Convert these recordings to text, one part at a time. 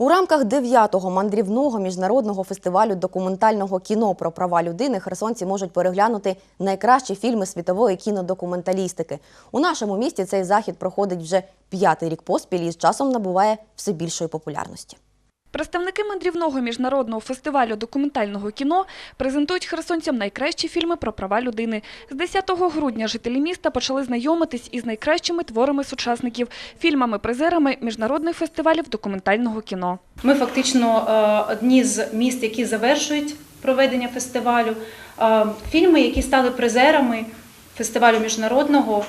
У рамках 9-го мандрівного міжнародного фестивалю документального кіно про права людини херсонці можуть переглянути найкращі фільми світової кінодокументалістики. У нашому місті цей захід проходить вже п'ятий рік поспіль і з часом набуває все більшої популярності. Представники мандрівного міжнародного фестивалю документального кіно презентують херсонцям найкращі фільми про права людини. З 10 грудня жителі міста почали знайомитись із найкращими творами сучасників, фільмами-призерами міжнародних фестивалів документального кіно. Ми фактично е, одні з міст, які завершують проведення фестивалю. Е, Фільми, які стали призерами фестивалю міжнародного,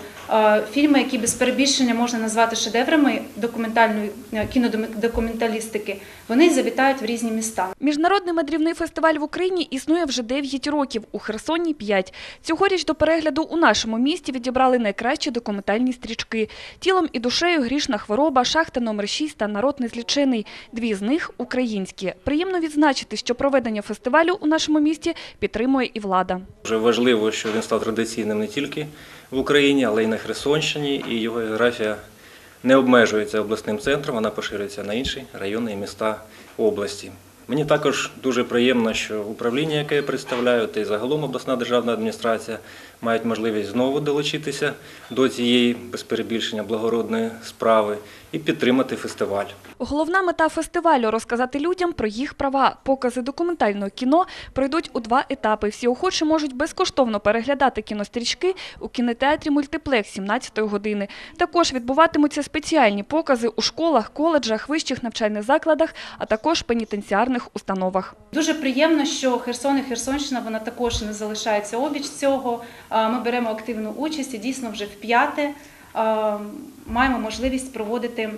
фільми, які без перебільшення можна назвати шедеврами документальної е, кінодокументалістики, вони завітають в різні міста. Міжнародний мандрівний фестиваль в Україні існує вже 9 років, у Херсоні – 5. Цьогоріч до перегляду у нашому місті відібрали найкращі документальні стрічки. «Тілом і душею грішна хвороба», «Шахта номер 6» та «Народ незлічений». Дві з них – українські. Приємно відзначити, що проведення фестивалю у нашому місті підтримує і влада. Дуже важливо, що він став традиційним не тільки в Україні, але й на Херсонщині, і його географія не обмежується обласним центром, вона поширюється на інші райони і міста області. Мені також дуже приємно, що управління, яке я представляю, та й загалом обласна державна адміністрація мають можливість знову долучитися до цієї без перебільшення благородної справи і підтримати фестиваль. Головна мета фестивалю – розказати людям про їх права. Покази документального кіно пройдуть у два етапи. Всі охочі можуть безкоштовно переглядати кінострічки у кінотеатрі «Мультиплекс» 17 години. Також відбуватимуться спеціальні покази у школах, коледжах, вищих навчальних закладах, а також пенітенціарних установах. Дуже приємно, що Херсон і Херсонщина вона також не залишається обіч цього. Ми беремо активну участь і дійсно вже в п'яте маємо можливість проводити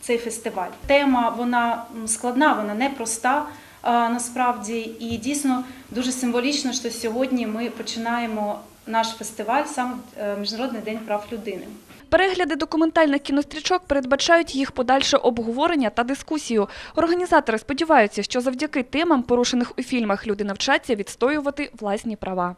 цей фестиваль. Тема вона складна, вона непроста насправді, і дійсно дуже символічно, що сьогодні ми починаємо наш фестиваль саме е, Міжнародний день прав людини. Перегляди документальних кінострічок передбачають їх подальше обговорення та дискусію. Організатори сподіваються, що завдяки темам, порушених у фільмах, люди навчаться відстоювати власні права.